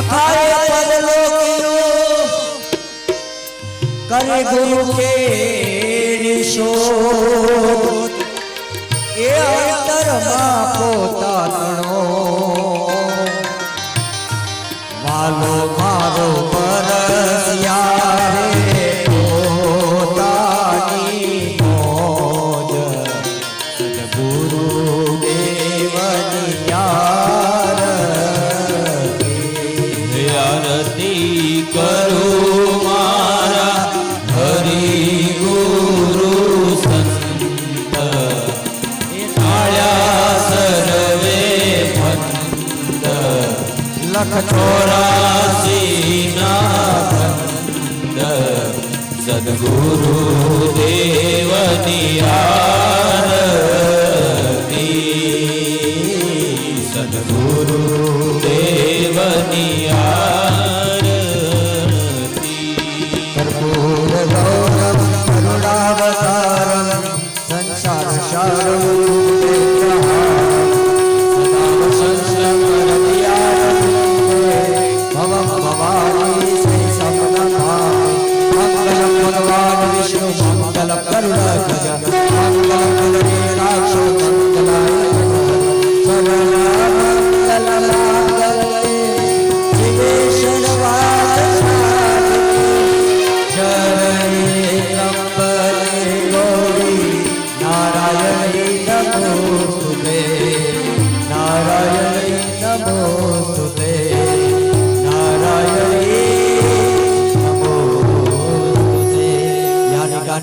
અખાય પદલોકીઓ કરે ગુરુ કે શોધ. એ અંતરમાં પોતાનો छोरा चौरासीना खंड सदगुरु देवनिया।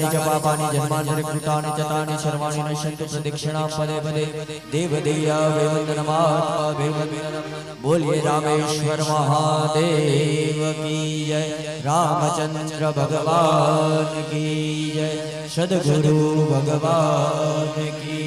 यानि कानि च पापानि जन्मानि कृतानि च तानि सर्वाणि नश्यन्तु प्रदक्षिणां पदे पदे। देवदेया बोलिए रामेश्वर महादेव की जय। रामचंद्र भगवान की जय। सदगुरु भगवान की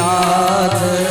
આજ